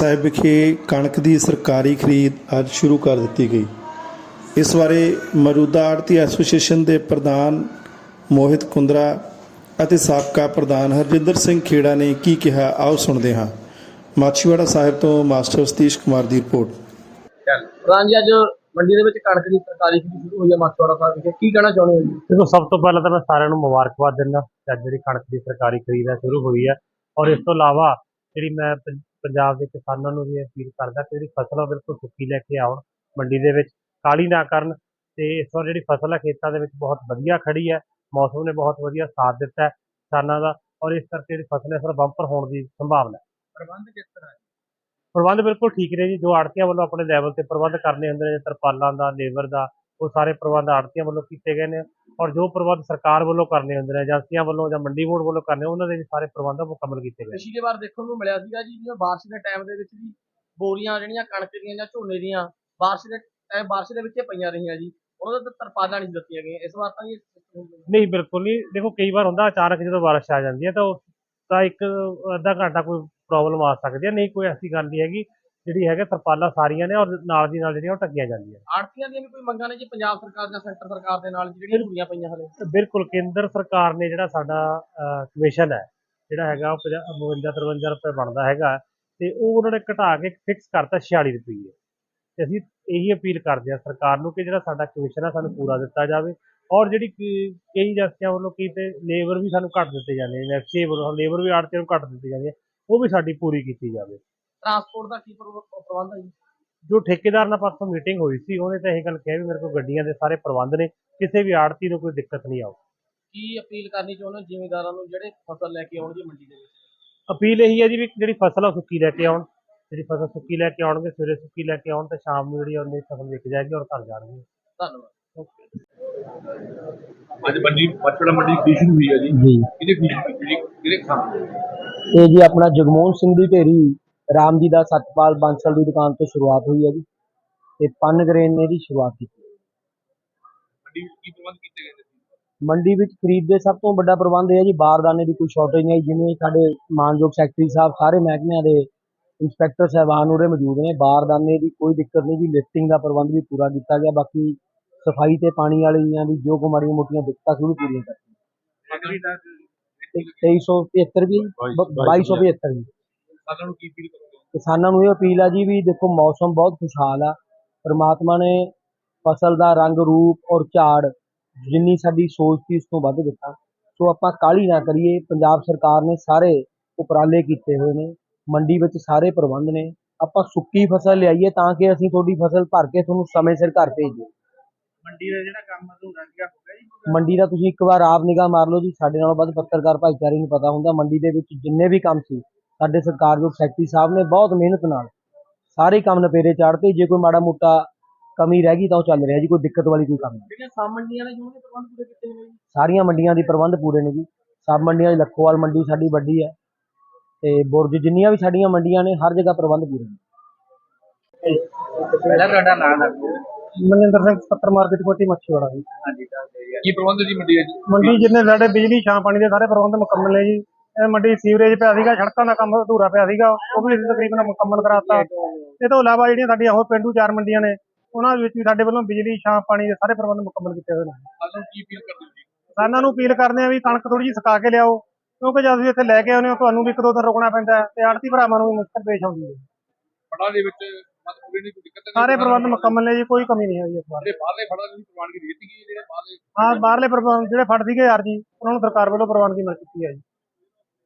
ਸਾਹਿਬ ਵਿਖੇ ਕਣਕ ਦੀ ਸਰਕਾਰੀ ਖਰੀਦ ਅੱਜ ਸ਼ੁਰੂ ਕਰ ਦਿੱਤੀ ਗਈ। ਇਸ ਬਾਰੇ ਮੌਜੂਦਾ ਆੜਤੀ ਐਸੋਸੀਏਸ਼ਨ ਦੇ ਪ੍ਰਧਾਨ ਮੋਹਿਤ ਕੁੰਦਰਾ ਅਤੇ ਸਾਬਕਾ ਪ੍ਰਧਾਨ ਹਰਜਿੰਦਰ ਸਿੰਘ ਖੇੜਾ ਨੇ ਕੀ ਕਿਹਾ ਆਓ ਸੁਣਦੇ ਹਾਂ। ਮਾਛੀਵਾੜਾ ਸਾਹਿਬ ਤੋਂ ਮਾਸਟਰ ਸਤੀਸ਼ ਕੁਮਾਰ ਦੀ ਰਿਪੋਰਟ। ਪ੍ਰਧਾਨ ਜੀ ਅੱਜ ਮੰਡੀ ਦੇ ਵਿੱਚ ਕਣਕ ਦੀ ਸਰਕਾਰੀ ਖਰੀਦ ਸ਼ੁਰੂ ਹੋਈ ਹੈ ਮਾਛਵਾੜਾ ਸਾਹਿਬ ਵਿਖੇ। ਕੀ ਕਹਿਣਾ ਚਾਹੁੰਦੇ ਹੋ ਜੀ? ਦੇਖੋ ਸਭ ਤੋਂ ਪਹਿਲਾਂ ਤਾਂ ਮੈਂ ਸਾਰਿਆਂ ਨੂੰ ਮੁਬਾਰਕਬਾਦ ਦਿੰਦਾ। ਅੱਜ ਜਿਹੜੀ ਕਣਕ ਦੀ ਸਰਕਾਰੀ ਖਰੀਦ ਹੈ ਸ਼ੁਰੂ ਹੋਈ ਹੈ। ਔਰ ਇਸ ਤੋਂ ਇਲਾਵਾ ਜਿਹੜੀ ਮੈਂ ਪੰਜਾਬ ਦੇ ਕਿਸਾਨਾਂ ਨੂੰ ਵੀ ਅਪੀਲ ਕਰਦਾ ਕਿ ਜਿਹੜੀ ਫਸਲ ਆ ਬਿਲਕੁਲ ਸੁੱਕੀ ਲੈ ਕੇ ਆਉਣ ਮੰਡੀ ਦੇ ਵਿੱਚ ਕਾਲੀ ਨਾ ਕਰਨ ਤੇ ਇਸ ਵਾਰ ਜਿਹੜੀ ਫਸਲ ਹੈ ਖੇਤਾਂ ਦੇ ਵਿੱਚ ਬਹੁਤ ਵਧੀਆ ਖੜੀ ਹੈ ਮੌਸਮ ਨੇ ਬਹੁਤ ਵਧੀਆ ਸਾਥ ਦਿੱਤਾ ਹੈ ਕਿਸਾਨਾਂ ਦਾ ਔਰ ਇਸ ਕਰਕੇ ਜਿਹੜੀ ਫਸਲ ਹੈ ਇਸ ਵਾਰ ਬੰਪਰ ਹੋਣ ਦੀ ਸੰਭਾਵਨਾ ਹੈ। ਪ੍ਰਬੰਧ ਕਿਸ ਤਰ੍ਹਾਂ ਹੈ? ਪ੍ਰਬੰਧ ਬਿਲਕੁਲ ਠੀਕ ਨੇ ਜੀ ਜੋ ਆੜਤੀਆਂ ਵੱਲੋਂ ਆਪਣੇ ਲੈਵਲ ਤੇ ਪ੍ਰਬੰਧ ਕਰਨੇ ਹੁੰਦੇ ਨੇ ਤਰਪਾਲਾਂ ਦਾ ਲੇਬਰ ਦਾ ਉਹ ਸਾਰੇ ਪ੍ਰਬੰਧ ਆੜਤੀਆਂ ਵੱਲੋਂ ਕੀਤੇ ਗਏ ਨੇ। ਔਰ ਜੋ ਪ੍ਰਬੰਧ ਸਰਕਾਰ ਵੱਲੋਂ ਕਰਨੇ ਹੁੰਦੇ ਨੇ ਏਜੰਸੀਆਂ ਵੱਲੋਂ ਜਾਂ ਮੰਡੀ ਬੋਰਡ ਵੱਲੋਂ ਕਰਨੇ ਉਹਨਾਂ ਦੇ ਵੀ ਸਾਰੇ ਪ੍ਰਬੰਧ ਮੁਕੰਮਲ ਕੀਤੇ ਗਏ। ਪਿਛਲੀ ਵਾਰ ਦੇਖਣ ਨੂੰ ਮਿਲਿਆ ਸੀਗਾ ਜੀ ਜਿਵੇਂ ਬਾਰਿਸ਼ ਦੇ ਟਾਈਮ ਦੇ ਵਿੱਚ ਵੀ ਬੋਰੀਆਂ ਜਿਹੜੀਆਂ ਕਣਕ ਦੀਆਂ ਜਾਂ ਝੋਨੇ ਦੀਆਂ ਬਾਰਿਸ਼ ਦੇ ਟਾਈਮ ਬਾਰਿਸ਼ ਦੇ ਵਿੱਚ ਪਈਆਂ ਰਹੀਆਂ ਜੀ। ਉਹਨਾਂ ਦੇ ਤਰਪਾਲਾਂ ਨਹੀਂ ਦਿੱਤੀਆਂ ਗਈਆਂ। ਇਸ ਵਾਰ ਤਾਂ ਨਹੀਂ ਬਿਲਕੁਲ ਨਹੀਂ। ਦੇਖੋ ਕਈ ਵਾਰ ਹੁੰਦਾ ਅਚਾਨਕ ਜਦੋਂ ਬਾਰਿਸ਼ ਆ ਜਾਂਦੀ ਹੈ ਤਾਂ ਉਸ ਤਾਂ ਇੱਕ ਅੱਧਾ ਘੰਟਾ ਕੋਈ ਪ੍ਰੋਬਲਮ ਆ ਸਕਦੀ ਹੈ। ਨਹੀਂ ਕੋਈ ਐਸੀ ਗੱਲ ਨਹੀਂ ਹੈਗੀ। ਜਿਹੜੀ ਹੈਗੇ ਤਰਪਾਲਾਂ ਸਾਰੀਆਂ ਨੇ ਔਰ ਨਾਲ ਦੀ ਨਾਲ ਜਿਹੜੀਆਂ ਉਹ ਟੱਗੀਆਂ ਜਾਂਦੀਆਂ ਆੜਤੀਆਂ ਦੀਆਂ ਵੀ ਕੋਈ ਮੰਗਾਂ ਨੇ ਜੀ? ਪੰਜਾਬ ਸਰਕਾਰ ਜਾਂ ਸੈਂਟਰ ਸਰਕਾਰ ਦੇ ਨਾਲ ਜਿਹੜੀਆਂ ਜੁੜੀਆਂ ਪਈਆਂ ਹਲੇ? ਤੇ ਬਿਲਕੁਲ ਕੇਂਦਰ ਸਰਕਾਰ ਨੇ ਜਿਹੜਾ ਸਾਡਾ ਕਮਿਸ਼ਨ ਹੈ ਜਿਹੜਾ ਹੈਗਾ ਉਹ 52 53 ਰੁਪਏ ਬਣਦਾ ਹੈਗਾ ਤੇ ਉਹ ਉਹਨਾਂ ਨੇ ਘਟਾ ਕੇ ਫਿਕਸ ਕਰਤਾ 46 ਰੁਪਏ ਤੇ ਅਸੀਂ ਇਹੀ ਅਪੀਲ ਕਰਦੇ ਹਾਂ ਸਰਕਾਰ ਨੂੰ ਕਿ ਜਿਹੜਾ ਸਾਡਾ ਕਮਿਸ਼ਨ ਹੈ ਸਾਨੂੰ ਪੂਰਾ ਦਿੱਤਾ ਜਾਵੇ ਔਰ ਜਿਹੜੀ ਕਈ ਏਜੰਸੀਆਂ ਵੱਲੋਂ ਕੀਤੇ ਲੇਬਰ ਵੀ ਸਾਨੂੰ ਘੱਟ ਦਿੱਤੇ ਜਾਂਦੇ ਨੇ ਐਫਸੀਏ ਵੱਲੋਂ ਲੇਬਰ ਵੀ ਆੜਤੀਆਂ ਨੂੰ ਘੱਟ ਦਿੱਤੀ ਜਾਂਦੀ ਹੈ ਉਹ ਵੀ ਸਾਡੀ ਪੂਰੀ ਕੀਤੀ ਜਾਵੇ। ਟਰਾਂਸਪੋਰਟ ਦਾ ਕੀ ਪ੍ਰਬ- ਪ੍ਰਬੰਧ ਹੈ ਜੀ? ਜੋ ਠੇਕੇਦਾਰ ਨਾਲ ਪਰਸੋਂ ਮੀਟਿੰਗ ਹੋਈ ਸੀ ਉਹਨੇ ਤਾਂ ਇਹ ਗੱਲ ਕਿਹਾ ਵੀ ਮੇਰੇ ਕੋਲ ਗੱਡੀਆਂ ਦੇ ਸਾਰੇ ਪ੍ਰਬੰਧ ਨੇ ਕਿਸੇ ਵੀ ਆੜਤੀ ਨੂੰ ਕੋਈ ਦਿੱਕਤ ਨਹੀਂ ਆਊ। ਕੀ ਅਪੀਲ ਕਰਨੀ ਚਾਹੁੰਦੇ ਹੋ ਜ਼ਿਮੀਂਦਾਰਾਂ ਨੂੰ ਜਿਹੜੇ ਫਸਲ ਲੈ ਕੇ ਆਉਣ ਜੀ ਮੰਡੀ ਦੇ ਵਿੱਚ? ਅਪੀਲ ਇਹੀ ਹੈ ਜੀ ਵੀ ਜਿਹੜੀ ਫਸਲ ਆ ਉਹ ਸੁੱਕੀ ਲੈ ਕੇ ਆਉਣ ਜਿਹੜੀ ਫਸਲ ਸੁੱਕੀ ਲੈ ਕੇ ਆਉਣਗੇ ਸਵੇਰੇ ਸੁੱਕੀ ਲੈ ਕੇ ਆਉਣ ਤੇ ਸ਼ਾਮ ਨੂੰ ਜਿਹੜੀ ਉਹਨੇ ਫਸਲ ਵਿਕ ਜਾਏਗੀ ਔਰ ਘਰ ਜਾਣਗੇ। ਧੰਨਵਾਦ। ਅੱਜ ਮੰਡੀ ਪਟੜਾ ਮੰਡੀ ਦੀ ਸ਼ੁਰੂ ਹੋਈ ਹੈ ਜੀ। ਜੀ। ਕਿਹਦੇ ਜੀ ਕਿਹਦੇ ਖਾਣ ਇਹ ਜੀ ਆਪਣਾ ਜਗਮੋਹਨ ਸਿੰਘ ਦੀ ਢੇਰੀ ਰਾਮ ਜੀ ਦਾ ਸਤਪਾਲ ਬਾਂਸਲ ਦੀ ਦੁਕਾਨ ਤੋਂ ਸ਼ੁਰੂਆਤ ਹੋਈ ਹੈ ਜੀ ਤੇ ਪਨ ਗ੍ਰੇਨ ਨੇ ਦੀ ਸ਼ੁਰੂਆਤ ਕੀਤੀ ਮੰਡੀ ਵਿੱਚ ਕੀ ਪ੍ਰਬੰਧ ਕੀਤੇ ਗਏ ਨੇ? ਮੰਡੀ ਵਿੱਚ ਖਰੀਦ ਦੇ ਸਭ ਤੋਂ ਵੱਡਾ ਪ੍ਰਬੰਧ ਹੈ ਜੀ ਬਾਰਦਾਨੇ ਦੀ ਕੋਈ ਸ਼ਾਰਟੇਜ ਨਹੀਂ ਹੈ ਜਿਵੇਂ ਸਾਡੇ ਮਾਨਯੋਗ ਸੈਕਟਰੀ ਸਾਹਿਬ ਸਾਰੇ ਮਹਿਕਮਿਆਂ ਦੇ ਇੰਸਪੈਕਟਰ ਸਾਹਿਬਾਨ ਉਰੇ ਮੌਜੂਦ ਨੇ ਬਾਰਦਾਨੇ ਦੀ ਕੋਈ ਦਿੱਕਤ ਨਹੀਂ ਜੀ ਲਿਫਟਿੰਗ ਦਾ ਪ੍ਰਬੰਧ ਵੀ ਪੂਰਾ ਕੀਤਾ ਗਿਆ ਬਾਕੀ ਸਫ਼ਾਈ ਤੇ ਪਾਣੀ ਵਾਲੀਆਂ ਵੀ ਜੋ ਕੋ ਮਾੜੀਆਂ ਮੋਟੀਆਂ ਦਿੱਕਤਾਂ ਸੀ ਉਹ ਵੀ ਪੂਰੀਆਂ ਕਰਤੀਆਂ ਮੰਡੀ ਦਾ ਤੇ 2373 ਵੀ 2275 ਜੀ। ਸਾਰਿਆਂ ਨੂੰ ਕੀ ਫੀਲ ਕਰੋਗੇ? ਕਿਸਾਨਾਂ ਨੂੰ ਇਹ ਅਪੀਲ ਆ ਜੀ ਵੀ ਦੇਖੋ ਮੌਸਮ ਬਹੁਤ ਖੁਸ਼ਹਾਲ ਆ। ਪ੍ਰਮਾਤਮਾ ਨੇ ਫਸਲ ਦਾ ਰੰਗ ਰੂਪ ਔਰ ਝਾੜ ਜਿੰਨੀ ਸਾਡੀ ਸੋਚ ਸੀ ਉਸ ਤੋਂ ਵੱਧ ਦਿੱਤਾ। ਸੋ ਆਪਾਂ ਕਾਹਲੀ ਨਾ ਕਰੀਏ ਪੰਜਾਬ ਸਰਕਾਰ ਨੇ ਸਾਰੇ ਉਪਰਾਲੇ ਕੀਤੇ ਹੋਏ ਨੇ ਮੰਡੀ ਵਿੱਚ ਸਾਰੇ ਪ੍ਰਬੰਧ ਨੇ। ਆਪਾਂ ਸੁੱਕੀ ਫਸਲ ਲਿਆਈਏ ਤਾਂ ਕਿ ਅਸੀਂ ਤੁਹਾਡੀ ਫਸਲ ਭਰ ਕੇ ਤੁਹਾਨੂੰ ਸਮੇਂ ਸਿਰ ਘਰ ਭੇਜੀਏ। ਮੰਡੀ ਦਾ ਜਿਹੜਾ ਕੰਮ ਅਧੂਰਾ ਗਿਆ ਜੀ? ਮੰਡੀ ਦਾ ਤੁਸੀਂ ਇੱਕ ਵਾਰ ਆਪ ਨਿਗਾਹ ਮਾਰ ਲਓ ਜੀ ਸਾਡੇ ਨਾਲੋਂ ਵੱਧ ਪੱਤਰਕਾਰ ਭਾਈਚਾਰੇ ਨੂੰ ਪਤਾ ਹੁੰਦਾ ਮੰਡੀ ਦੇ ਵਿੱਚ ਜਿੰਨੇ ਵੀ ਕੰਮ ਸੀ ਸਾਡੇ ਸਰਕਾਰਯੋਗ ਸੈਕਟਰੀ ਸਾਹਿਬ ਨੇ ਬਹੁਤ ਮਿਹਨਤ ਨਾਲ ਸਾਰੇ ਕੰਮ ਨਪੇਰੇ ਚਾੜਤੇ। ਜੇ ਕੋਈ ਮਾੜਾ ਮੋਟਾ ਕਮੀ ਰਹਿ ਗਈ ਤਾਂ ਉਹ ਚੱਲ ਰਿਹਾ ਜੀ ਕੋਈ ਦਿੱਕਤ ਵਾਲੀ ਕੋਈ ਕੰਮ ਨਹੀਂ। ਮੰਡੀਆਂ ਨੇ ਜੀ ਉਹਨਾਂ ਦੇ ਪ੍ਰਬੰਧ ਪੂਰੇ ਕੀਤੇ ਹੋਏ ਨੇ ਜੀ। ਸਾਰੀਆਂ ਮੰਡੀਆਂ ਦੀ ਪ੍ਰਬੰਧ ਪੂਰੇ ਨੇ ਜੀ। ਸਬ ਮੰਡੀਆਂ 'ਚ ਲੱਖੋਵਾਲ ਮੰਡੀ ਸਾਡੀ ਵੱਡੀ ਹੈ ਤੇ ਬੁਰਜ ਜਿੰਨੀਆਂ ਵੀ ਸਾਡੀਆਂ ਮੰਡੀਆਂ ਨੇ ਹਰ ਜਗ੍ਹਾ ਪ੍ਰਬੰਧ ਪੂਰੇ ਨੇ। ਪਹਿਲਾਂ ਤੁਹਾਡਾ ਨਾਮ ਦੱਸੋ ਮਨਿੰਦਰ ਸਿੰਘ ਪੱਤਰ ਮਾਰਕੀਟ ਕੋਟੀ ਮੱਛੀਵਾੜਾ ਜੀ। ਹਾਂਜੀ ਕੀ ਪ੍ਰਬੰਧ ਜੀ ਮੰਡੀ ਦਾ ਜੀ? ਮੰਡੀ ਜਿੰਨੇ ਸਾਡੇ ਬਿਜਲੀ ਛਾਂ ਪਾਣੀ ਦੇ ਸਾਰੇ ਪ੍ਰਬੰਧ ਮੁਕੰਮਲ ਨੇ ਜੀ। ਮੰਡੀ ਸੀਵਰੇਜ ਪਿਆ ਸੀਗਾ ਸੜਕਾਂ ਦਾ ਕੰਮ ਅਧੂਰਾ ਪਿਆ ਸੀਗਾ ਉਹ ਵੀ ਅਸੀਂ ਤਕਰੀਬਨ ਮੁਕੰਮਲ ਕਰਾਤਾ। ਇਹ ਤੋਂ ਇਲਾਵਾ ਜਿਹੜੀਆਂ ਸਾਡੀਆਂ ਹੋਰ ਪਿੰਡੂ ਚਾਰ ਮੰਡੀਆਂ ਨੇ ਉਹਨਾਂ ਵਿੱਚ ਵੀ ਸਾਡੇ ਵੱਲੋਂ ਬਿਜਲੀ ਛਾਂ ਪਾਣੀ ਦੇ ਸਾਰੇ ਪ੍ਰਬੰਧ ਮੁਕੰਮਲ ਕੀਤੇ ਹੋਏ ਨੇ। ਸਾਰਿਆਂ ਨੂੰ ਕੀ ਫੀਲ ਕਰਦੇ ਹੋ ਜੀ? ਕਿਸਾਨਾਂ ਨੂੰ ਅਪੀਲ ਕਰਦੇ ਆ ਵੀ ਕਣਕ ਥੋੜੀ ਜਿਹੀ ਸੁਕਾ ਕੇ ਲਿਆਓ ਕਿਉਂਕਿ ਜਦ ਤੁਸੀਂ ਇੱਥੇ ਲੈ ਕੇ ਆਉਂਦੇ ਹੋ ਤੁਹਾਨੂੰ ਵੀ ਇੱਕ ਦੋ ਦਿਨ ਰੁਕਣਾ ਪੈਂਦਾ ਹੈ ਤੇ ਆੜਤੀ ਭਰਾਵਾਂ ਨੂੰ ਵੀ ਮੁਸ਼ਕਲ ਪੇਸ਼ ਆਉਂਦੀ ਹੈ। ਫੜਾਂ ਦੇ ਵਿੱਚ ਸਾਰੇ ਪ੍ਰਬੰਧ ਮੁਕੰਮਲ ਨੇ ਜੀ ਕੋਈ ਕਮੀ ਨਹੀਂ ਹੋਈ ਇਸ ਵਾਰ। ਬਾਹਰਲੇ ਫੜਾਂ ਦੀ ਪ੍ਰਵਾਨਗੀ ਦੇ ਦਿੱਤੀ ਗਈ ਹੈ, ਜਿਹੜੇ ਬਾਹਰਲੇ ਹਾਂ ਬਾਹਰਲੇ ਪ੍ਰਬੰਧ ਜਿਹੜੇ ਫੜ ਸੀਗੇ ਯਾਰ ਜੀ ਉਹਨਾਂ ਨੂੰ ਸਰਕਾਰ ਵੱਲੋਂ ਪ੍ਰਵਾਨਗੀ ਮਿਲ ਚੁੱਕੀ ਹੈ ਜੀ।